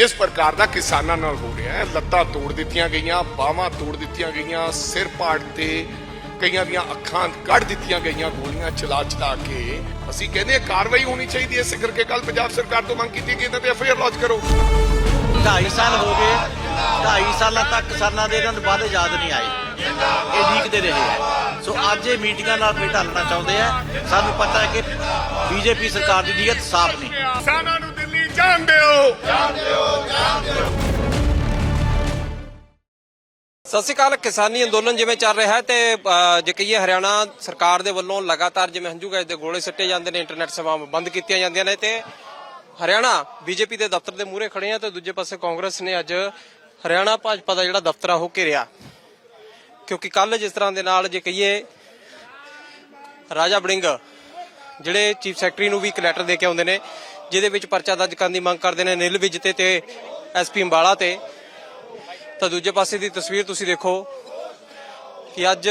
ਜਿਸ ਪ੍ਰਕਾਰ ਦਾ ਕਿਸਾਨਾਂ ਨਾਲ ਹੋ ਰਿਹਾ ਹੈ ਲੱਤਾਂ ਤੋੜ ਦਿੱਤੀਆਂ ਗਈਆਂ ਬਾਹਾਂ ਤੋੜ ਦਿੱਤੀਆਂ ਗਈਆਂ ਸਿਰ ਪਾੜ ਤੇ ਕਈਆਂ ਦੀਆਂ ਅੱਖਾਂ ਕੱਢ ਦਿੱਤੀਆਂ ਗਈਆਂ ਗੋਲੀਆਂ ਚਲਾ ਚਲਾ ਕੇ। ਅਸੀਂ ਕਹਿੰਦੇ ਹਾਂ ਕਾਰਵਾਈ ਹੋਣੀ ਚਾਹੀਦੀ ਹੈ ਇਸੇ ਕਰਕੇ ਕੱਲ ਪੰਜਾਬ ਸਰਕਾਰ ਤੋਂ ਮੰਗ ਕੀਤੀ ਕਿ ਇਹਨਾਂ ਤੇ ਐਫਆਈਆਰ ਲੌਂਚ ਕਰੋ। 2.5 ਸਾਲ ਹੋ ਗਏ 2.5 ਸਾਲਾਂ ਤੱਕ ਕਿਸਾਨਾਂ ਦੇ ਇਹਨਾਂ ਨੂੰ ਵਾਅਦੇ ਯਾਦ ਨਹੀਂ ਆਏ। ਇਹ ਲੀਕਦੇ ਰਹੇ ਹੈ। ਸੋ ਅੱਜ ਇਹ ਮੀਟਿੰਗਾਂ ਨਾਲ ਫੇਰ ਢਾਲਣਾ ਚਾਹੁੰਦੇ ਆ ਸਾਨੂੰ ਪਤਾ ਹੈ ਕਿ ਬੀਜੇਪੀ ਸਰਕਾਰ ਦੀ ਨੀਅਤ ਸਾਫ਼ ਨਹੀਂ। ਕਿਸਾਨਾਂ ਨੂੰ ਦਿੱਲੀ ਜਾਣ ਦਿਓ ਸਤਿ ਸ਼੍ਰੀ ਅਕਾਲ, ਕਿਸਾਨੀ ਅੰਦੋਲਨ ਜਿਵੇਂ ਚੱਲ ਰਿਹਾ ਹੈ ਤੇ ਜੇ ਕਹੀਏ ਹਰਿਆਣਾ ਸਰਕਾਰ ਦੇ ਵੱਲੋਂ ਲਗਾਤਾਰ ਜਿਵੇਂ ਹੰਝੂ ਗੈਸ ਦੇ ਗੋਲੇ ਸਿੱਟੇ ਜਾਂਦੇ ਨੇ ਇੰਟਰਨੈਟ ਸੇਵਾਵਾਂ ਬੰਦ ਕੀਤੀਆਂ ਜਾਂਦੀਆਂ ਨੇ ਤੇ ਹਰਿਆਣਾ ਬੀਜੇਪੀ ਦੇ ਦਫ਼ਤਰ ਦੇ ਮੂਹਰੇ ਖੜੇ ਆ ਤੇ ਦੂਜੇ ਪਾਸੇ ਕਾਂਗਰਸ ਨੇ ਅੱਜ ਹਰਿਆਣਾ ਭਾਜਪਾ ਦਾ ਜਿਹੜਾ ਦਫ਼ਤਰ ਆ, ਉਹ ਘੇਰਿਆ। ਕਿਉਂਕਿ ਕੱਲ ਜਿਸ ਤਰ੍ਹਾਂ ਦੇ ਨਾਲ ਜੇ ਕਹੀਏ ਰਾਜਾ ਬੜਿੰਗ ਜਿਹੜੇ ਚੀਫ ਸੈਕਟਰੀ ਨੂੰ ਵੀ ਇੱਕ ਲੈਟਰ ਦੇ ਕੇ ਆਉਂਦੇ ਨੇ ਜਿਹਦੇ ਵਿੱਚ ਪਰਚਾ ਦਰਜ ਕਰਨ ਦੀ ਮੰਗ ਕਰਦੇ ਨੇ ਨਿਲ ਵਿਜ ਤੇ ਤੇ ਐਸਪੀ ਅੰਬਾਲਾ ਤੇ ਤਾਂ ਦੂਜੇ ਪਾਸੇ ਦੀ ਤਸਵੀਰ ਤੁਸੀਂ ਦੇਖੋ ਕਿ ਅੱਜ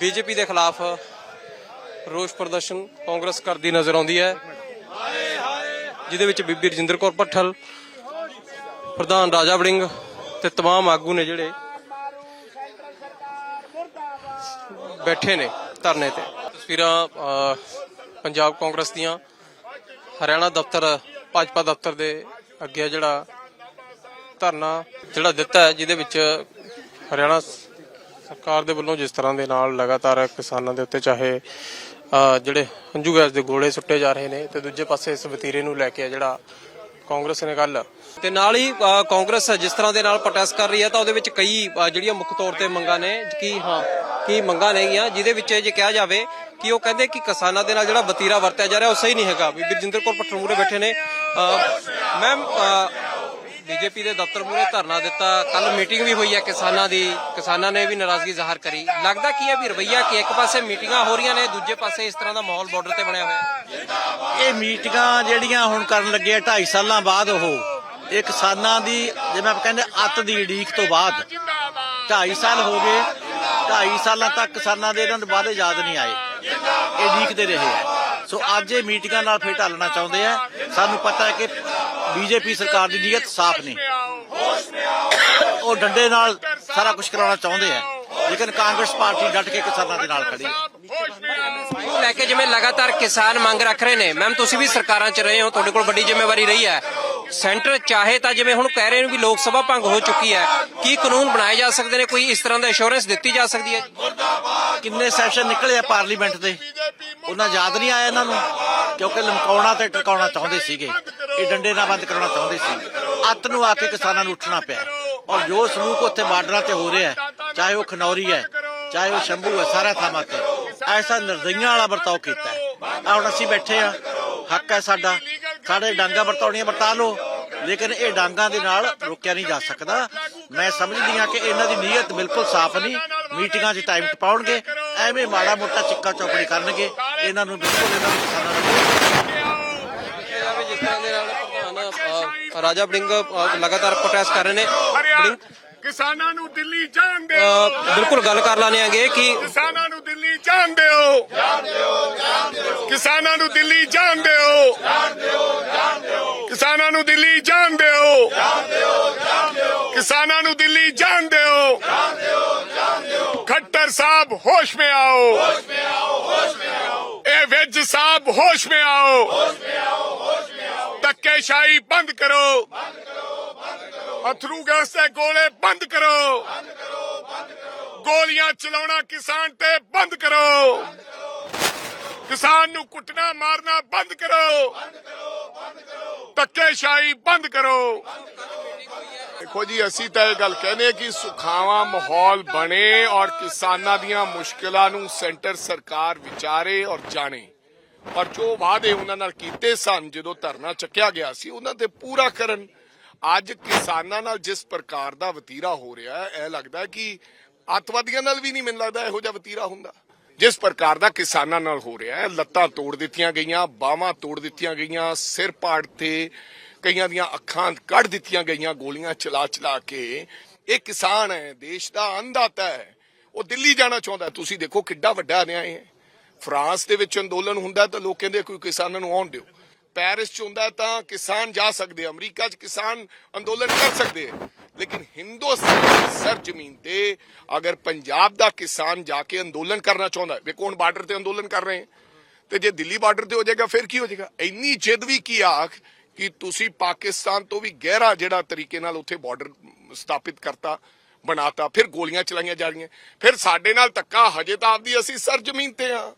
ਬੀਜੇਪੀ ਦੇ ਖਿਲਾਫ ਰੋਸ ਪ੍ਰਦਰਸ਼ਨ ਕਾਂਗਰਸ ਕਰਦੀ ਨਜ਼ਰ ਆਉਂਦੀ ਹੈ ਜਿਹਦੇ ਵਿੱਚ ਬੀਬੀ ਰਜਿੰਦਰ ਕੌਰ ਭੱਠਲ ਪ੍ਰਧਾਨ ਰਾਜਾ ਵੜਿੰਗ ਤੇ तमाम ਆਗੂ ਨੇ ਜਿਹੜੇ ਬੈਠੇ ਨੇ ਧਰਨੇ ਤੇ ਤਸਵੀਰਾਂ ਅਹ, ਪੰਜਾਬ ਕਾਂਗਰਸ ਦੀਆਂ ਹਰਿਆਣਾ ਦਫ਼ਤਰ, ਭਾਜਪਾ ਦਫ਼ਤਰ ਦੇ ਅੱਗੇ ਜਿਹੜਾ ਧਰਨਾ ਜਿਹੜਾ ਦਿੱਤਾ ਹੈ, ਜਿਹਦੇ ਵਿੱਚ ਹਰਿਆਣਾ ਸਰਕਾਰ ਦੇ ਵੱਲੋਂ ਜਿਸ ਤਰ੍ਹਾਂ ਦੇ ਨਾਲ ਲਗਾਤਾਰ ਕਿਸਾਨਾਂ ਦੇ ਉੱਤੇ ਚਾਹੇ ਜਿਹੜੇ ਹੰਝੂ ਗੈਸ ਦੇ ਗੋਲੇ ਸੁੱਟੇ ਜਾ ਰਹੇ ਨੇ ਤੇ ਦੂਜੇ ਪਾਸੇ ਇਸ ਵਤੀਰੇ ਨੂੰ ਲੈ ਕੇ ਜਿਹੜਾ ਕਾਂਗਰਸ ਨੇ ਗੱਲ। ਤੇ ਨਾਲ ਹੀ ਕਾਂਗਰਸ ਜਿਸ ਤਰ੍ਹਾਂ ਦੇ ਨਾਲ ਪ੍ਰੋਟੈਸਟ ਕਰ ਰਹੀ ਹੈ ਤਾਂ ਉਹਦੇ ਵਿੱਚ ਕਈ ਜਿਹੜੀਆਂ ਮੁੱਖ ਤੌਰ ਤੇ ਮੰਗਾਂ ਨੇ, ਕਿ ਹਾਂ, ਕੀ ਮੰਗਾਂ ਨੇਗੀਆਂ, ਜਿਹਦੇ ਵਿੱਚ ਜੇ ਕਿਹਾ ਜਾਵੇ ਕਿ ਉਹ ਕਹਿੰਦੇ ਕਿ ਕਿਸਾਨਾਂ ਦੇ ਨਾਲ ਜਿਹੜਾ ਵਤੀਰਾ ਵਰਤਿਆ ਜਾ ਰਿਹਾ, ਉਹ ਸਹੀ ਨਹੀਂ ਹੈਗਾ। ਵੀ ਰਜਿੰਦਰ ਕੌਰ ਪੱਟਰ ਮੂਰੇ ਬੈਠੇ ਨੇ। ਮੈਮ ਬੀਜੇਪੀ ਦੇ ਦਫ਼ਤਰ ਮੂਰੇ ਧਰਨਾ ਦਿੱਤਾ। ਕੱਲ ਮੀਟਿੰਗ ਵੀ ਹੋਈ ਹੈ ਕਿਸਾਨਾਂ ਦੀ। ਕਿਸਾਨਾਂ ਨੇ ਵੀ ਨਾਰਾਜ਼ਗੀ ਜ਼ਾਹਰ ਕਰੀ। ਲੱਗਦਾ ਕੀ ਹੈ ਵੀ ਰਵਈਆ ਕਿ ਇੱਕ ਪਾਸੇ ਮੀਟਿੰਗਾਂ ਹੋ ਰਹੀਆਂ ਨੇ, ਦੂਜੇ ਪਾਸੇ ਇਸ ਤਰ੍ਹਾਂ ਦਾ ਮਾਹੌਲ ਬਾਰਡਰ ਤੇ ਬਣਿਆ ਹੋਇਆ ਹੈ? ਇਹ ਮੀਟਿੰਗਾਂ ਜਿਹੜੀਆਂ ਹੁਣ ਕਰਨ ਲੱਗੇ ਆ 2.5 ਸਾਲਾਂ ਬਾਅਦ ਉਹ, ਇਹ ਕਿਸਾਨਾਂ ਦੀ, ਜਿਵੇਂ ਆਪਾਂ ਕਹਿੰਦੇ ਅੱਤ ਦੀ ਢੀਕ ਤੋਂ ਬਾਅਦ। 2.5 ਸਾਲ ਹੋ ਗਏ। 2.5 ਸਾਲਾਂ ਤੱਕ ਕਿਸਾਨਾਂ ਦੇ ਇਹਨਾਂ ਨੂੰ ਵਾਅਦੇ ਯਾਦ ਨਹੀਂ ਆਏ। ਇਹ ਲੀਕਦੇ ਰਹੇ ਹੈ। ਸੋ ਅੱਜ ਇਹ ਮੀਟਿੰਗਾਂ ਨਾਲ ਫੇਰ ਢਾਲਣਾ ਚਾਹੁੰਦੇ ਆ। ਸਾਨੂੰ ਪਤਾ ਹੈ ਕਿ ਬੀਜੇਪੀ ਸਰਕਾਰ ਦੀ ਨੀਅਤ ਸਾਫ਼ ਨਹੀਂ। ਉਹ ਡੰਡੇ ਨਾਲ ਸਾਰਾ ਕੁਝ ਕਰਾਉਣਾ ਚਾਹੁੰਦੇ ਆ। ਲੇਕਿਨ ਕਾਂਗਰਸ ਪਾਰਟੀ ਡਟ ਕੇ ਕਿਸਾਨਾਂ ਦੇ ਨਾਲ ਖੜੀ ਹੈ। ਲੈ ਕੇ ਜਿਵੇਂ ਲਗਾਤਾਰ ਕਿਸਾਨ ਮੰਗ ਰੱਖ ਰਹੇ ਨੇ। ਮੈਮ, ਤੁਸੀਂ ਵੀ ਸਰਕਾਰਾਂ 'ਚ ਰਹੇ ਹੋ, ਤੁਹਾਡੇ ਕੋਲ ਵੱਡੀ ਜ਼ਿੰਮੇਵਾਰੀ ਰਹੀ ਹੈ। ਸੈਂਟਰ ਚਾਹੇ ਤਾਂ ਜਿਵੇਂ ਹੁਣ ਕਹਿ ਰਹੇ ਨੇ ਵੀ ਲੋਕ ਸਭਾ ਭੰਗ ਹੋ ਚੁੱਕੀ ਹੈ, ਕੀ ਕਾਨੂੰਨ ਬਣਾਏ ਜਾ ਸਕਦੇ ਨੇ? ਕੋਈ ਇਸ ਤਰ੍ਹਾਂ ਦਾ ਇੰਸ਼ੋਰੈਂਸ ਦਿੱਤੀ ਜਾ ਸਕਦੀ ਹੈ ਕਿੰਨੇ ਸੈਸ਼ਨ ਨਿਕਲੇ ਆ ਪਾਰਲੀਮੈਂਟ ਦੇ? ਉਹਨਾਂ ਯਾਦ ਨਹੀਂ ਆਇਆ ਇਹਨਾਂ ਨੂੰ? ਕਿਉਂਕਿ ਲਮਕਾਉਣਾ ਤੇ ਟਿਕਾਉਣਾ ਚਾਹੁੰਦੇ ਸੀਗੇ, ਇਹ ਡੰਡੇ ਨਾਲ ਬੰਦ ਕਰਾਉਣਾ ਚਾਹੁੰਦੇ ਸੀ। ਅੱਤ ਨੂੰ ਆ ਕੇ ਕਿਸਾਨਾਂ ਨੂੰ ਉੱਠਣਾ ਪਿਆ। ਔਰ ਜੋ ਸਲੂਕ ਉੱਥੇ ਬਾਰਡਰਾਂ ਤੇ ਹੋ ਰਿਹਾ ਹੈ, ਚਾਹੇ ਉਹ ਖਨੌਰੀ ਹੈ, ਚਾਹੇ ਉਹ ਸ਼ੰਭੂ ਹੈ, ਸਾਰਾ ਥਾਵਾਂ ਤੇ, ਐਸਾ ਨਿਰਦਈਆਂ ਵਾਲਾ ਵਰਤਾਓ ਕੀਤਾ ਹੈ। ਆ ਹੁਣ ਅਸੀਂ ਬੈਠੇ ਆ ਹੱਕ ਹੈ ਸਾਡਾ। ਸਾਡੇ ਡਾਂਗਾ ਵਰਤਾਉਣੀਆਂ ਵਰਤਾ ਲਓ। ਲੇਕਿਨ ਇਹ ਡਾਂਗਾ ਦੇ ਨਾਲ ਰੋਕਿਆ ਨਹੀਂ ਜਾ ਸਕਦਾ। ਮੈਂ ਸਮਝਦੀ ਹਾਂ ਕਿ ਇਹਨਾਂ ਦੀ ਨੀਅਤ ਬਿਲਕੁਲ ਸਾਫ਼ ਨਹੀਂ। ਮੀਟਿੰਗਾਂ 'ਚ ਟਾਈਮ ਟਪਾਉਣਗੇ ਐਵੇਂ ਮਾੜਾ ਮੋਟਾ ਚਿੱਕਾ ਚੌਕੜੀ ਕਰਨਗੇ। ਇਹਨਾਂ ਨੂੰ ਬਿਲਕੁਲ ਇਹਨਾਂ ਨੂੰ ਕਿਸਾਨਾਂ ਨੂੰ ਦੇਖਿਆ ਜਾਵੇ ਜਿਸ ਤਰ੍ਹਾਂ ਦੇ ਨਾਲ ਪ੍ਰਧਾਨ ਰਾਜਾ ਬੜਿੰਗ ਲਗਾਤਾਰ ਪ੍ਰੋਟੈਸਟ ਕਰ ਰਹੇ ਨੇ। ਬੜਿੰਗ ਕਿਸਾਨਾਂ ਨੂੰ ਦਿੱਲੀ ਜਾਣ ਬਿਲਕੁਲ ਗੱਲ ਕਰ ਲਾਣੇ ਆਂਗੇ ਕਿ ਕਿਸਾਨਾਂ ਨੂੰ ਦਿੱਲੀ ਜਾਣਦੇ ਹੋ? ਜਾਣਦੇ ਹੋ ਜਾਣਦੇ ਹੋ। ਕਿਸਾਨਾਂ ਨੂੰ ਦਿੱਲੀ ਜਾਣਦੇ ਹੋ? ਜਾਣਦੇ ਹੋ ਜਾਣਦੇ ਹੋ। ਕਿਸਾਨਾਂ ਨੂੰ ਦਿੱਲੀ ਜਾਣਦੇ ਹੋ? ਜਾਣਦੇ ਹੋ ਜਾਣਦੇ ਹੋ। ਕਿਸਾਨਾਂ ਨੂੰ ਦਿੱਲੀ ਜਾਣ ਦਿਓ ਜਾਣਦੇ ਹੋ ਜਾਣਦੇ ਹੋ। ਖੱਟਰ ਸਾਹਿਬ ਹੋਸ਼ ਮੇ ਆਓ। ਹੋਸ਼ ਮੇ ਆਓ ਹੋਸ਼ ਮੇ ਆਓ। ਇਹ ਵਿੱਜ ਸਾਹਿਬ ਹੋਸ਼ ਮੇ ਆਓ। ਹੋਸ਼ ਮੇ ਆਓ ਹੋਸ਼ ਮੇ ਆਓ। ਧੱਕੇਸ਼ਾਹੀ ਬੰਦ ਕਰੋ। ਬੰਦ ਕਰੋ ਬੰਦ ਕਰੋ। ਅਥਰੂ ਗੈਸ ਦੇ ਗੋਲੇ ਬੰਦ ਕਰੋ। ਬੰਦ ਕਰੋ ਬੰਦ ਕਰੋ। ਗੋਲੀਆਂ ਚਲਾਉਣਾ ਕਿਸਾਨ ਤੇ ਬੰਦ ਕਰੋ। ਕਿਸਾਨ ਨੂੰ ਕੁੱਟਣਾ, ਮਾਰਨਾ ਬੰਦ ਕਰੋ। ਧੱਕੇਸ਼ਾਹੀ ਬੰਦ ਕਰੋ। ਦੇਖੋ ਜੀ, ਅਸੀਂ ਤਾਂ ਇਹ ਗੱਲ ਕਹਿੰਦੇ ਕਿ ਸੁਖਾਵਾਂ ਮਾਹੌਲ ਬਣੇ ਔਰ ਕਿਸਾਨਾਂ ਦੀਆਂ ਮੁਸ਼ਕਲਾਂ ਨੂੰ ਸੈਂਟਰ ਸਰਕਾਰ ਵਿਚਾਰੇ ਔਰ ਜਾਣੇ। ਔਰ ਜੋ ਵਾਅਦੇ ਉਹਨਾਂ ਨਾਲ ਕੀਤੇ ਸਨ, ਜਦੋਂ ਧਰਨਾ ਚੱਕਿਆ ਗਿਆ ਸੀ, ਉਹਨਾਂ ਤੇ ਪੂਰਾ ਕਰਨ। ਅੱਜ ਕਿਸਾਨਾਂ ਨਾਲ ਜਿਸ ਪ੍ਰਕਾਰ ਦਾ ਵਤੀਰਾ ਹੋ ਰਿਹਾ ਹੈ, ਇਹ ਲੱਗਦਾ ਕਿ ਅੱਤਵਾਦੀਆਂ ਨਾਲ ਵੀ ਨਹੀਂ ਮੈਨੂੰ ਲੱਗਦਾ ਇਹੋ ਜਿਹਾ ਵਤੀਰਾ ਹੁੰਦਾ। ਜਿਸ ਪ੍ਰਕਾਰ ਦਾ ਕਿਸਾਨਾਂ ਨਾਲ ਹੋ ਰਿਹਾ ਹੈ, ਲੱਤਾਂ ਤੋੜ ਦਿੱਤੀਆਂ ਗਈਆਂ, ਬਾਹਾਂ ਤੋੜ ਦਿੱਤੀਆਂ ਗਈਆਂ, ਸਿਰ ਪਾੜ ਤੇ ਕਈਆਂ ਦੀਆਂ ਅੱਖਾਂ ਕੱਢ ਦਿੱਤੀਆਂ ਗਈਆਂ, ਗੋਲੀਆਂ ਚਲਾ ਚਲਾ ਕੇ। ਇਹ ਕਿਸਾਨ ਹੈ, ਦੇਸ਼ ਦਾ ਅੰਨਦਾਤਾ ਹੈ। ਉਹ ਦਿੱਲੀ ਜਾਣਾ ਚਾਹੁੰਦਾ ਤੁਸੀਂ ਦੇਖੋ ਕਿੱਡਾ ਵੱਡਾ ਅਨਿਆਏ ਹੈ। ਫਰਾਂਸ ਦੇ ਵਿੱਚ ਅੰਦੋਲਨ ਹੁੰਦਾ ਤਾਂ ਲੋਕ ਕਹਿੰਦੇ ਕੋਈ ਕਿਸਾਨਾਂ ਨੂੰ ਆਉਣ ਦਿਓ। ਪੈਰਿਸ ਚ ਹੁੰਦਾ ਤਾਂ ਕਿਸਾਨ ਜਾ ਸਕਦੇ ਅਮਰੀਕਾ ਚ ਕਿਸਾਨ ਅੰਦੋਲਨ ਕਰ ਸਕਦੇ ਲੇਕਿਨ ਹਿੰਦੁਸਤਾਨ ਦੀ ਸਰਜ਼ਮੀਨ ਤੇ ਅਗਰ ਪੰਜਾਬ ਦਾ ਕਿਸਾਨ ਜਾ ਕੇ ਅੰਦੋਲਨ ਕਰਨਾ ਚਾਹੁੰਦਾ ਹੈ, ਵੇਖੋ ਬਾਰਡਰ ਤੇ ਅੰਦੋਲਨ ਕਰ ਰਹੇ ਤੇ ਜੇ ਦਿੱਲੀ ਬਾਰਡਰ ਤੇ ਹੋ ਜਾਏਗਾ ਫਿਰ ਕੀ ਹੋ ਜਾਏਗਾ? ਇੰਨੀ ਜਿੱਦ ਵੀ ਕੀ ਆਖ ਕਿ ਤੁਸੀਂ ਪਾਕਿਸਤਾਨ ਤੋਂ ਵੀ ਗਹਿਰਾ ਜਿਹੜਾ ਤਰੀਕੇ ਨਾਲ ਉੱਥੇ ਬਾਰਡਰ ਸਥਾਪਿਤ ਕਰਤਾ ਬਣਾਤਾ ਫਿਰ ਗੋਲੀਆਂ ਚਲਾਈਆਂ ਜਾ ਰਹੀਆਂ। ਫਿਰ ਸਾਡੇ ਨਾਲ ਧੱਕਾ ਹਜੇ ਤਾਂ ਆਪਦੀ ਅਸੀਂ ਸਰ ਜ਼ਮੀਨ ਤੇ ਆ।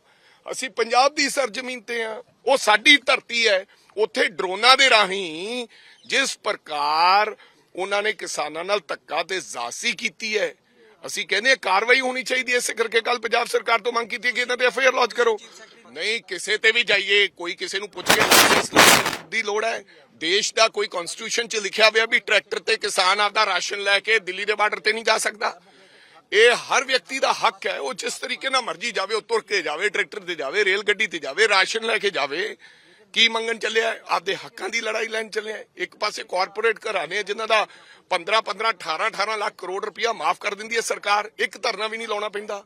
ਅਸੀਂ ਪੰਜਾਬ ਦੀ ਸਰਜ਼ਮੀਨ ਤੇ ਆ। ਉਹ ਸਾਡੀ ਧਰਤੀ ਹੈ। ਉੱਥੇ ਡਰੋਨਾਂ ਦੇ ਰਾਹੀਂ ਜਿਸ ਪ੍ਰਕਾਰ ਉਹਨਾਂ ਨੇ ਕਿਸਾਨਾਂ ਨਾਲ ਧੱਕਾ ਤੇ ਜ਼ਾਸੀ ਕੀਤੀ ਹੈ, ਅਸੀਂ ਕਹਿੰਦੇ ਕਾਰਵਾਈ ਹੋਣੀ ਚਾਹੀਦੀ ਹੈ। ਇਸੇ ਕਰਕੇ ਕੱਲ ਪੰਜਾਬ ਸਰਕਾਰ ਤੋਂ ਮੰਗ ਕੀਤੀ ਕਿ ਇਹਨਾਂ ਤੇ ਐਫਆਈਆਰ ਲੌਂਚ ਕਰੋ। ਨਹੀਂ, ਕਿਸੇ ਤੇ ਵੀ ਜਾਈਏ, ਕੋਈ ਕਿਸੇ ਨੂੰ ਪੁੱਛ ਕੇ ਦੀ ਲੋੜ ਹੈ। ਦੇਸ਼ ਦਾ ਕੋਈ ਕਨਸਟੀਟਿਊਸ਼ਨ 'ਚ ਲਿਖਿਆ ਹੋਇਆ ਵੀ ਟਰੈਕਟਰ ਤੇ ਕਿਸਾਨ ਆਪਦਾ ਰਾਸ਼ਨ ਲੈ ਕੇ ਦਿੱਲੀ ਦੇ ਬਾਰਡਰ ਤੇ ਨਹੀਂ ਜਾ ਸਕਦਾ। ਇਹ ਹਰ ਵਿਅਕਤੀ ਦਾ ਹੱਕ ਹੈ, ਉਹ ਜਿਸ ਤਰੀਕੇ ਨਾਲ ਮਰਜ਼ੀ ਜਾਵੇ, ਉਹ ਤੁਰ ਕੇ ਜਾਵੇ, ਟਰੈਕਟਰ ਤੇ ਜਾਵੇ, ਰੇਲ ਗੱਡੀ ਤੇ ਜਾਵੇ, ਰਾਸ਼ਨ ਲੈ ਕੇ ਜਾਵੇ, ਕੀ ਮੰਗਣ ਚੱਲਿਆ ਹੈ? ਆਪਦੇ ਹੱਕਾਂ ਦੀ ਲੜਾਈ ਲੈਣ ਚੱਲਿਆ ਇੱਕ ਪਾਸੇ ਕਾਰਪੋਰੇਟ ਘਰਾਣੇ ਜਿਨ੍ਹਾਂ ਦਾ 15 15 18 18 ਲੱਖ ਕਰੋੜ ਰੁਪਇਆ ਮਾਫ ਕਰ ਦਿੰਦੀ ਹੈ ਸਰਕਾਰ, ਇੱਕ ਧਰਨਾ ਵੀ ਨਹੀਂ ਲਾਉਣਾ ਪੈਂਦਾ।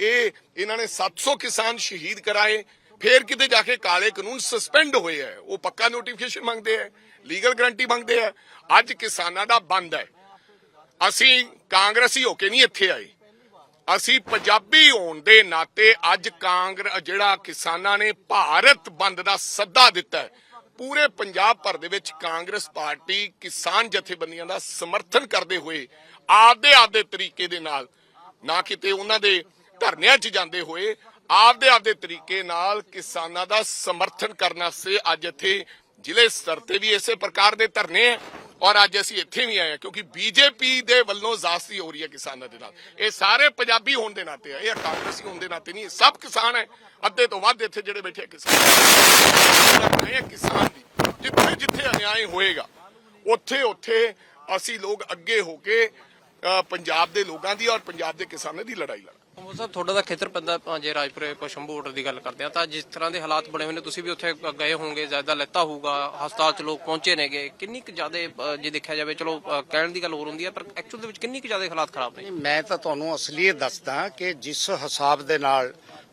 ਇਹ ਇਹਨਾਂ ਨੇ 700 ਕਿਸਾਨ ਸ਼ਹੀਦ ਕਰਾਏ, ਫੇਰ ਕਿਤੇ ਜਾ ਕੇ ਕਾਲੇ ਕਾਨੂੰਨ ਸਸਪੈਂਡ ਹੋਏ ਹੈ। ਉਹ ਪੱਕਾ ਨੋਟੀਫਿਕੇਸ਼ਨ ਮੰਗਦੇ ਹੈ ਲੀਗਲ ਗਰੰਟੀ ਮੰਗਦੇ ਹੈ। ਅੱਜ ਕਿਸਾਨਾਂ ਦਾ ਬੰਦ ਹੈ। ਅਸੀਂ ਕਾਂਗਰਸੀ ਹੋ ਕੇ ਨਹੀਂ ਇੱਥੇ ਆਏ। ਅਸੀਂ ਪੰਜਾਬੀ ਹੋਣ ਦੇ ਨਾਤੇ ਅੱਜ ਕਾਂਗਰਸ ਜਿਹੜਾ ਕਿਸਾਨਾਂ ਨੇ ਭਾਰਤ ਬੰਦ ਦਾ ਸੱਦਾ ਦਿੱਤਾ ਹੈ, ਪੂਰੇ ਪੰਜਾਬ ਭਰ ਦੇ ਵਿੱਚ ਕਾਂਗਰਸ ਪਾਰਟੀ ਕਿਸਾਨ ਜਥੇਬੰਦੀਆਂ ਦਾ ਸਮਰਥਨ ਕਰਦੇ ਹੋਏ ਆਪਦੇ ਆਪਦੇ ਤਰੀਕੇ ਦੇ ਨਾਲ, ਨਾ ਕਿਤੇ ਉਹਨਾਂ ਦੇ ਧਰਨਿਆਂ 'ਚ ਜਾਂਦੇ ਹੋਏ, ਆਪਦੇ ਆਪਦੇ ਤਰੀਕੇ ਨਾਲ ਕਿਸਾਨਾਂ ਦਾ ਸਮਰਥਨ ਕਰਨ ਵਾਸਤੇ ਅੱਜ ਇੱਥੇ ਜ਼ਿਲ੍ਹੇ ਸਤਰ ਤੇ ਵੀ ਇਸੇ ਪ੍ਰਕਾਰ ਦੇ ਧਰਨੇ ਹੈ। ਔਰ ਅੱਜ ਅਸੀਂ ਇੱਥੇ ਵੀ ਆਏ ਹਾਂ ਕਿਉਂਕਿ ਬੀਜੇਪੀ ਦੇ ਵੱਲੋਂ ਜ਼ਾਸਤੀ ਹੋ ਰਹੀ ਹੈ ਕਿਸਾਨਾਂ ਦੇ ਨਾਲ। ਇਹ ਸਾਰੇ ਪੰਜਾਬੀ ਹੋਣ ਦੇ ਨਾਤੇ ਆ, ਇਹ ਕਾਂਗਰਸੀ ਹੋਣ ਦੇ ਨਾਤੇ ਨਹੀਂ ਸਭ ਕਿਸਾਨ ਹੈ। ਅੱਧੇ ਤੋਂ ਵੱਧ ਇੱਥੇ ਜਿਹੜੇ ਬੈਠੇ ਆ ਕਿਸਾਨ। ਇਹ ਕਿਸਾਨ ਦੀ, ਜਿੱਥੇ ਜਿੱਥੇ ਅਨਿਆਏ ਹੋਏਗਾ, ਉੱਥੇ ਉੱਥੇ ਅਸੀਂ ਲੋਕ ਅੱਗੇ ਹੋ ਕੇ ਪੰਜਾਬ ਦੇ ਲੋਕਾਂ ਦੀ ਔਰ ਪੰਜਾਬ ਦੇ ਕਿਸਾਨਾਂ ਦੀ ਲੜਾਈ ਲੜਾਂਗੇ। ਉਹ ਸਾਹਿਬ ਤੁਹਾਡਾ ਦਾ ਖੇਤਰ ਪੈਂਦਾ ਜੇ ਰਾਜਪੁਰੇ ਪਸ਼ੰਭੂ ਬਾਰਡਰ ਦੀ ਗੱਲ ਕਰਦੇ ਆ, ਤਾਂ ਜਿਸ ਤਰ੍ਹਾਂ ਦੇ ਹਾਲਾਤ ਬਣੇ ਹੋਏ ਨੇ, ਤੁਸੀਂ ਵੀ ਉੱਥੇ ਗਏ ਹੋਵੋਗੇ ਜ਼ਿਆਦਾ ਲੈਤਾ ਹੋਊਗਾ, ਹਸਪਤਾਲ 'ਚ ਲੋਕ ਪਹੁੰਚੇ ਨੇਗੇ, ਕਿੰਨੀ ਕੁ ਜ਼ਿਆਦਾ ਜੇ ਦੇਖਿਆ ਜਾਵੇ, ਚਲੋ ਕਹਿਣ ਦੀ ਗੱਲ ਹੋਰ ਹੁੰਦੀ ਹੈ ਪਰ ਐਕਚੁਅਲ ਦੇ ਵਿੱਚ ਕਿੰਨੀ ਕੁ ਜ਼ਿਆਦਾ ਹਾਲਾਤ ਖਰਾਬ ਨੇ? ਮੈਂ ਤਾਂ ਤੁਹਾਨੂੰ ਅਸਲੀਅਤ ਦੱਸਦਾ ਕਿ ਜਿਸ ਹਿਸਾਬ ਦੇ ਨਾਲ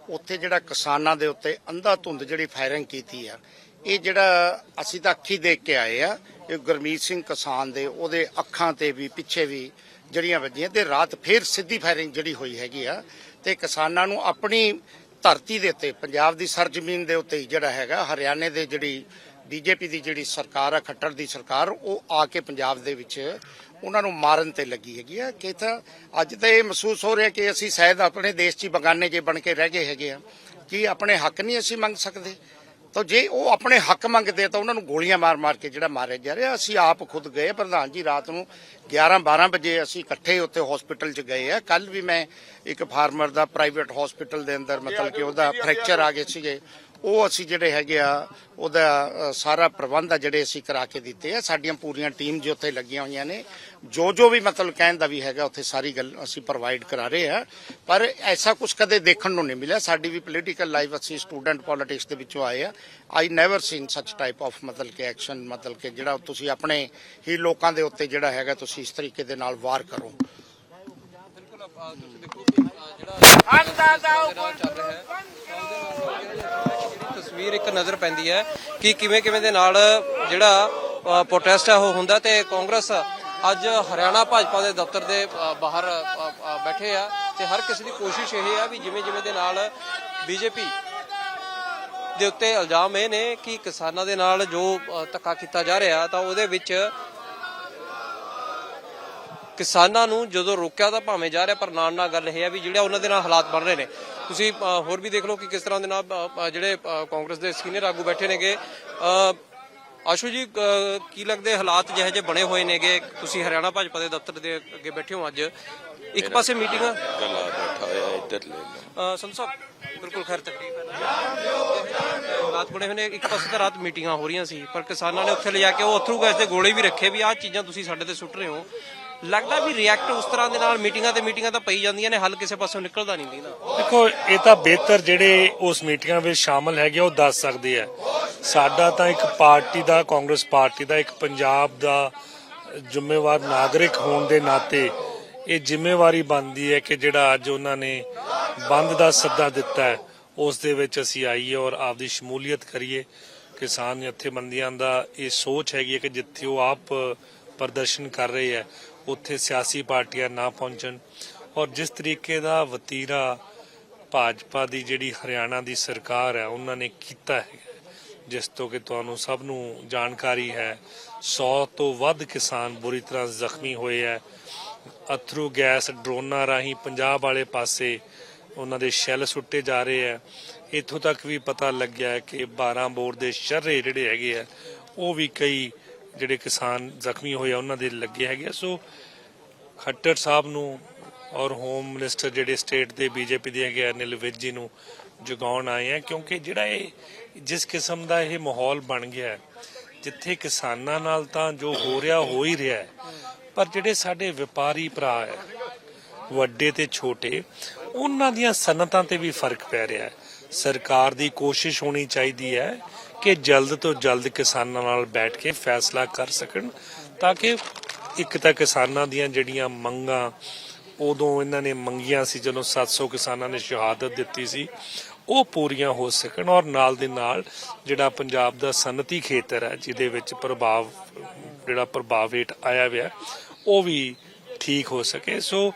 ਉੱਥੇ ਜਿਹੜਾ ਕਿਸਾਨਾਂ ਦੇ ਉੱਤੇ ਅੰਧਾ ਧੁੰਦ ਜਿਹੜੀ ਫਾਇਰਿੰਗ ਕੀਤੀ ਆ, ਇਹ ਜਿਹੜਾ ਅਸੀਂ ਤਾਂ ਅੱਖੀ ਦੇਖ ਕੇ ਆਏ ਆ, ਇਹ ਗੁਰਮੀਤ ਸਿੰਘ ਕਿਸਾਨ ਦੇ, ਉਹਦੇ ਅੱਖਾਂ ਤੇ ਵੀ, ਪਿੱਛੇ ਵੀ ਜਿਹੜੀਆਂ ਵੱਜੀਆਂ ਤੇ ਰਾਤ ਫੇਰ ਸਿੱਧੀ ਫਾਇਰਿੰਗ ਜਿਹੜੀ ਹੋਈ ਹੈਗੀ ਆ ਤੇ ਕਿਸਾਨਾਂ ਨੂੰ ਆਪਣੀ ਧਰਤੀ ਦੇ ਉੱਤੇ, ਪੰਜਾਬ ਦੀ ਸਰਜ਼ਮੀਨ ਦੇ ਉੱਤੇ ਹੀ ਜਿਹੜਾ ਹੈਗਾ, ਹਰਿਆਣੇ ਦੇ ਜਿਹੜੀ ਬੀਜੇਪੀ ਦੀ ਜਿਹੜੀ ਸਰਕਾਰ ਆ ਖੱਟਰ ਦੀ ਸਰਕਾਰ, ਉਹ ਆ ਕੇ ਪੰਜਾਬ ਦੇ ਵਿੱਚ ਉਹਨਾਂ ਨੂੰ ਮਾਰਨ ਤੇ ਲੱਗੀ ਹੈਗੀ ਆ। ਕਿ ਤਾਂ ਅੱਜ ਤਾਂ ਇਹ ਮਹਿਸੂਸ ਹੋ ਰਿਹਾ ਕਿ ਅਸੀਂ ਸ਼ਾਇਦ ਆਪਣੇ ਦੇਸ਼ 'ਚ ਹੀ ਬਗਾਨੇ ਜੇ ਬਣ ਕੇ ਰਹਿ ਗਏ ਹੈਗੇ ਆ। ਕਿ ਆਪਣੇ ਹੱਕ ਨਹੀਂ ਅਸੀਂ ਮੰਗ ਸਕਦੇ? ਤਾਂ ਜੇ ਉਹ ਆਪਣੇ ਹੱਕ ਮੰਗਦੇ ਆ ਤਾਂ ਉਹਨਾਂ ਨੂੰ ਗੋਲੀਆਂ ਮਾਰ-ਮਾਰ ਕੇ ਜਿਹੜਾ ਮਾਰਿਆ ਜਾ ਰਿਹਾ, ਅਸੀਂ ਆਪ ਖੁਦ ਗਏ ਪ੍ਰਧਾਨ ਜੀ, ਰਾਤ ਨੂੰ 11-12 ਵਜੇ ਅਸੀਂ ਇਕੱਠੇ ਉੱਥੇ ਹਸਪੀਟਲ 'ਚ ਗਏ ਆ। ਕੱਲ ਵੀ ਮੈਂ ਇੱਕ ਫਾਰਮਰ ਦਾ ਪ੍ਰਾਈਵੇਟ ਹਸਪੀਟਲ ਦੇ ਅੰਦਰ, ਮਤਲਬ ਕਿ ਉਹਦਾ ਫ੍ਰੈਕਚਰ ਆ ਗਏ ਸੀਗੇ। ਉਹ ਅਸੀਂ ਜਿਹੜੇ ਹੈਗੇ ਆ, ਉਹਦਾ ਸਾਰਾ ਪ੍ਰਬੰਧ ਆ ਜਿਹੜੇ ਅਸੀਂ ਕਰਾ ਕੇ ਦਿੱਤੇ ਆ। ਸਾਡੀਆਂ ਪੂਰੀਆਂ ਟੀਮ ਜੋ ਉੱਥੇ ਲੱਗੀਆਂ ਹੋਈਆਂ ਨੇ। ਜੋ ਜੋ ਵੀ ਮਤਲਬ ਕਹਿਣ ਦਾ ਵੀ ਹੈਗਾ, ਉੱਥੇ ਸਾਰੀ ਗੱਲ ਅਸੀਂ ਪ੍ਰੋਵਾਈਡ ਕਰਾ ਰਹੇ ਆ। ਪਰ ਐਸਾ ਕੁਝ ਕਦੇ ਦੇਖਣ ਨੂੰ ਨਹੀਂ ਮਿਲਿਆ। ਸਾਡੀ ਵੀ ਪੋਲੀਟੀਕਲ ਲਾਈਫ ਅਸੀਂ ਸਟੂਡੈਂਟ ਪੋਲਿਟਿਕਸ ਦੇ ਵਿੱਚੋਂ ਆਏ ਆ। I never seen such type of ਮਤਲਬ ਕਿ ਐਕਸ਼ਨ ਮਤਲਬ ਕਿ ਜਿਹੜਾ ਤੁਸੀਂ ਆਪਣੇ ਹੀ ਲੋਕਾਂ ਦੇ ਉੱਤੇ ਜਿਹੜਾ ਹੈਗਾ, ਤੁਸੀਂ ਇਸ ਤਰੀਕੇ ਦੇ ਨਾਲ ਵਾਰ ਕਰੋ। ਬਿਲਕੁਲ ਤੁਸੀਂ ਦੇਖੋ ਜਿਹੜਾ ਤਸਵੀਰ ਇੱਕ ਨਜ਼ਰ ਪੈਂਦੀ ਹੈ ਕਿ ਕਿਵੇਂ ਕਿਵੇਂ ਦੇ ਨਾਲ ਜਿਹੜਾ ਪ੍ਰੋਟੈਸਟ ਹੈ, ਉਹ ਹੁੰਦਾ ਤੇ ਕਾਂਗਰਸ ਅੱਜ ਹਰਿਆਣਾ ਭਾਜਪਾ ਦੇ ਦਫ਼ਤਰ ਦੇ ਬਾਹਰ ਬੈਠੇ ਆ ਤੇ ਹਰ ਕਿਸੇ ਦੀ ਕੋਸ਼ਿਸ਼ ਇਹ ਆ ਵੀ ਜਿਵੇਂ ਜਿਵੇਂ ਦੇ ਨਾਲ ਬੀਜੇਪੀ ਦੇ ਉੱਤੇ ਇਲਜ਼ਾਮ ਇਹ ਨੇ ਕਿ ਕਿਸਾਨਾਂ ਦੇ ਨਾਲ ਜੋ ਧੱਕਾ ਕੀਤਾ ਜਾ ਰਿਹਾ ਤਾਂ ਉਹਦੇ ਵਿੱਚ ਕਿਸਾਨਾਂ ਨੂੰ ਜਦੋਂ ਰੋਕਿਆ ਤਾਂ ਭਾਵੇਂ ਜਾ ਰਿਹਾ ਪਰ ਨਾਲ ਨਾਲ ਗੱਲ ਇਹ ਹੈ ਵੀ ਜਿਹੜਾ ਉਹਨਾਂ ਦੇ ਨਾਲ ਹਾਲਾਤ ਬਣ ਰਹੇ ਨੇ। ਤੁਸੀਂ ਹੋਰ ਵੀ ਦੇਖ ਲਓ ਕਿ ਕਿਸ ਤਰ੍ਹਾਂ ਦੇ ਨਾਲ ਜਿਹੜੇ ਕਾਂਗਰਸ ਦੇ ਸੀਨੀਅਰ ਆਗੂ ਬੈਠੇ ਨੇਗੇ। ਆਸ਼ੂ ਜੀ ਕੀ ਲੱਗਦੇ ਹਾਲਾਤ ਜਿਹੇ ਜਿਹੇ ਬਣੇ ਹੋਏ ਨੇਗੇ? ਤੁਸੀਂ ਹਰਿਆਣਾ ਭਾਜਪਾ ਦੇ ਦਫ਼ਤਰ ਦੇ ਅੱਗੇ ਬੈਠੇ ਹੋ ਅੱਜ। ਇੱਕ ਪਾਸੇ ਮੀਟਿੰਗਾਂ ਗਲਾ ਬੈਠਾ ਹੋਇਆ ਇੱਧਰ ਲੈ ਲਓ। ਸਾਹਿਬ ਬਿਲਕੁਲ ਖੈਰ ਤਕਲੀਫ ਹੈ ਹਾਲਾਤ ਬਣੇ ਹੋਏ ਨੇ ਇੱਕ ਪਾਸੇ ਤਾਂ ਰਾਤ ਮੀਟਿੰਗਾਂ ਹੋ ਰਹੀਆਂ ਸੀ ਪਰ ਕਿਸਾਨਾਂ ਨੇ ਉੱਥੇ ਲਿਜਾ ਕੇ ਉਹ ਅਥਰੂ ਗੈਸ ਦੇ ਗੋਲੇ ਵੀ ਰੱਖੇ ਵੀ ਆਹ ਚੀਜ਼ਾਂ ਤੁਸੀਂ ਸਾਡੇ ਤੇ ਸੁੱਟ ਰਹੇ ਹੋ। ਲੱਗਦਾ ਵੀ ਰਿਐਕਟ ਉਸ ਤਰ੍ਹਾਂ ਦੇ ਨਾਲ ਮੀਟਿੰਗਾਂ ਤੇ ਮੀਟਿੰਗਾਂ ਤਾਂ ਪਈ ਜਾਂਦੀਆਂ ਨੇ, ਹੱਲ ਕਿਸੇ ਪਾਸੋਂ ਨਿਕਲਦਾ ਨਹੀਂ ਦੀਨਾ ਦੇਖੋ, ਇਹ ਤਾਂ ਬਿਹਤਰ ਜਿਹੜੇ ਉਸ ਮੀਟਿੰਗਾਂ ਵਿੱਚ ਸ਼ਾਮਲ ਹੈਗੇ ਉਹ ਦੱਸ ਸਕਦੇ ਆ। ਸਾਡਾ ਤਾਂ ਇੱਕ ਪਾਰਟੀ ਦਾ, ਕਾਂਗਰਸ ਪਾਰਟੀ ਦਾ, ਇੱਕ ਪੰਜਾਬ ਦਾ ਜ਼ਿੰਮੇਵਾਰ ਨਾਗਰਿਕ ਹੋਣ ਦੇ ਨਾਤੇ ਇਹ ਜ਼ਿੰਮੇਵਾਰੀ ਬਣਦੀ ਹੈ ਕਿ ਜਿਹੜਾ ਅੱਜ ਉਹਨਾਂ ਨੇ ਬੰਦ ਦਾ ਸੱਦਾ ਦਿੱਤਾ ਹੈ, ਉਸ ਦੇ ਵਿੱਚ ਅਸੀਂ ਆਈਏ ਔਰ ਆਪਦੀ ਸ਼ਮੂਲੀਅਤ ਕਰੀਏ। ਕਿਸਾਨ ਜਥੇਬੰਦੀਆਂ ਦਾ ਇਹ ਸੋਚ ਹੈਗੀ ਹੈ ਕਿ ਜਿੱਥੇ ਉਹ ਆਪ ਪ੍ਰਦਰਸ਼ਨ ਕਰ ਰਹੇ ਹੈ ਉੱਥੇ ਸਿਆਸੀ ਪਾਰਟੀਆਂ ਨਾ ਪਹੁੰਚਣ। ਔਰ ਜਿਸ ਤਰੀਕੇ ਦਾ ਵਤੀਰਾ ਭਾਜਪਾ ਦੀ ਜਿਹੜੀ ਹਰਿਆਣਾ ਦੀ ਸਰਕਾਰ ਹੈ, ਉਹਨਾਂ ਨੇ ਕੀਤਾ ਹੈ, ਜਿਸ ਤੋਂ ਕਿ ਤੁਹਾਨੂੰ ਸਭ ਨੂੰ ਜਾਣਕਾਰੀ ਹੈ 100 ਤੋਂ ਵੱਧ ਕਿਸਾਨ ਬੁਰੀ ਤਰ੍ਹਾਂ ਜ਼ਖਮੀ ਹੋਏ ਹੈ। ਅਥਰੂ ਗੈਸ ਡਰੋਨਾਂ ਰਾਹੀਂ ਪੰਜਾਬ ਵਾਲੇ ਪਾਸੇ ਉਹਨਾਂ ਦੇ ਸ਼ੈੱਲ ਸੁੱਟੇ ਜਾ ਰਹੇ ਹੈ। ਇੱਥੋਂ ਤੱਕ ਵੀ ਪਤਾ ਲੱਗਿਆ ਕਿ 12 ਬੋਰ ਦੇ ਸ਼ਰਰੇ ਜਿਹੜੇ ਹੈਗੇ ਆ ਉਹ ਵੀ ਕਈ ਜਿਹੜੇ ਕਿਸਾਨ ਜ਼ਖਮੀ ਹੋਏ ਆ ਉਹਨਾਂ ਦੇ ਲੱਗੇ ਹੈਗੇ ਆ। ਸੋ ਖੱਟਰ ਸਾਹਿਬ ਨੂੰ ਔਰ ਹੋਮ ਮਿਨਿਸਟਰ ਜਿਹੜੇ ਸਟੇਟ ਦੇ ਬੀਜੇਪੀ ਦੇ ਹੈਗੇ ਆ, ਅਨਿਲ ਵਿਜ ਜੀ ਨੂੰ ਜਗਾਉਣ ਆਏ ਆ ਕਿਉਂਕਿ ਜਿਹੜਾ ਇਹ ਜਿਸ ਕਿਸਮ ਦਾ ਇਹ ਮਾਹੌਲ ਬਣ ਗਿਆ ਜਿੱਥੇ ਕਿਸਾਨਾਂ ਨਾਲ ਤਾਂ ਜੋ ਹੋ ਰਿਹਾ ਹੋ ਹੀ ਰਿਹਾ ਪਰ ਜਿਹੜੇ ਸਾਡੇ ਵਪਾਰੀ ਭਰਾ ਹੈ ਵੱਡੇ ਤੇ ਛੋਟੇ ਉਹਨਾਂ ਦੀਆਂ ਸਨਅਤਾਂ ਤੇ ਵੀ ਫ਼ਰਕ ਪੈ ਰਿਹਾ ਹੈ ਸਰਕਾਰ ਦੀ ਕੋਸ਼ਿਸ਼ ਹੋਣੀ ਚਾਹੀਦੀ ਹੈ ਕਿ ਜਲਦ ਤੋਂ ਜਲਦ ਕਿਸਾਨਾਂ ਨਾਲ ਬੈਠ ਕੇ ਫੈਸਲਾ ਕਰ ਸਕਣ ਤਾਂ ਕਿ ਇੱਕ ਤਾਂ ਕਿਸਾਨਾਂ ਦੀਆਂ ਜਿਹੜੀਆਂ ਮੰਗਾਂ, ਉਦੋਂ ਇਹਨਾਂ ਨੇ ਮੰਗੀਆਂ ਸੀ ਜਦੋਂ 700 ਕਿਸਾਨਾਂ ਨੇ ਸ਼ਹਾਦਤ ਦਿੱਤੀ ਸੀ, ਉਹ ਪੂਰੀਆਂ ਹੋ ਸਕਣ ਔਰ ਨਾਲ ਦੇ ਨਾਲ ਜਿਹੜਾ ਪੰਜਾਬ ਦਾ ਸਨਅਤੀ ਖੇਤਰ ਹੈ, ਜਿਹਦੇ ਵਿੱਚ ਪ੍ਰਭਾਵ, ਜਿਹੜਾ ਪ੍ਰਭਾਵ ਰੇਟ ਆਇਆ ਹੋਇਆ, ਉਹ ਵੀ ਠੀਕ ਹੋ ਸਕੇ। ਸੋ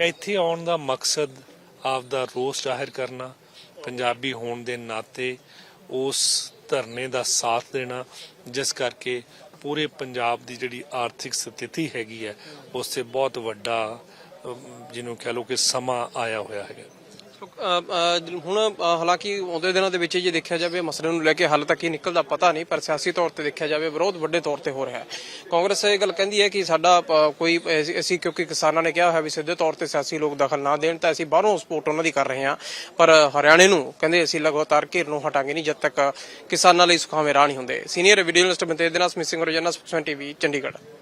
ਇੱਥੇ ਆਉਣ ਦਾ ਮਕਸਦ ਆਪ ਦਾ ਰੋਸ ਜ਼ਾਹਿਰ ਕਰਨਾ, ਪੰਜਾਬੀ ਹੋਣ ਦੇ ਨਾਤੇ ਉਸ ਧਰਨੇ ਦਾ ਸਾਥ ਦੇਣਾ, ਜਿਸ ਕਰਕੇ ਪੂਰੇ ਪੰਜਾਬ ਦੀ ਜਿਹੜੀ ਆਰਥਿਕ ਸਥਿਤੀ ਹੈਗੀ ਹੈ, ਉਸ ਤੇ ਬਹੁਤ ਵੱਡਾ ਜਿਹਨੂੰ ਕਹ ਲਓ ਕਿ ਸਮਾਂ ਆਇਆ ਹੋਇਆ ਹੈਗਾ। ਹੁਣ ਹਾਲਾਂਕਿ ਆਉਂਦੇ ਦਿਨਾਂ ਦੇ ਵਿੱਚ ਜੇ ਦੇਖਿਆ ਜਾਵੇ, ਮਸਲੇ ਨੂੰ ਲੈ ਕੇ ਹੱਲ ਤੱਕ ਹੀ ਨਿਕਲਦਾ ਪਤਾ ਨਹੀਂ, ਪਰ ਸਿਆਸੀ ਤੌਰ ਤੇ ਦੇਖਿਆ ਜਾਵੇ, ਵਿਰੋਧ ਵੱਡੇ ਤੌਰ ਤੇ ਹੋ ਰਿਹਾ ਹੈ। ਕਾਂਗਰਸ ਇਹ ਗੱਲ ਕਹਿੰਦੀ ਹੈ ਕਿ ਸਾਡਾ ਕੋਈ ਅਸੀਂ- ਕਿਉਂਕਿ ਕਿਸਾਨਾਂ ਨੇ ਕਿਹਾ ਹੋਇਆ ਵੀ ਸਿੱਧੇ ਤੌਰ ਤੇ ਸਿਆਸੀ ਲੋਕ ਦਖਲ ਨਾ ਦੇਣ, ਤਾਂ ਅਸੀਂ ਬਾਹਰੋਂ ਸਪੋਰਟ ਉਹਨਾਂ ਦੀ ਕਰ ਰਹੇ ਹਾਂ। ਪਰ ਹਰਿਆਣੇ ਨੂੰ ਕਹਿੰਦੇ ਅਸੀਂ ਲਗਾਤਾਰ ਘੇਰ ਨੂੰ ਹਟਾਂਗੇ ਨਹੀਂ, ਜਦ ਤੱਕ ਕਿਸਾਨਾਂ ਲਈ ਸੁਖਾਵੇਂ ਰਾਹ ਨਹੀਂ ਹੁੰਦੇ। ਸੀਨੀਅਰ ਵੀਡੀਓ ਜਰਨਲਿਸਟ ਬੰਤੇ ਦੇ ਨਾਲ ਸਮਿਸਿੰਗ ਰੋਜ਼ਾਨਾ ਸਪੋਕਸਮੈਨ ਟੀਵੀ, ਚੰਡੀਗੜ੍ਹ।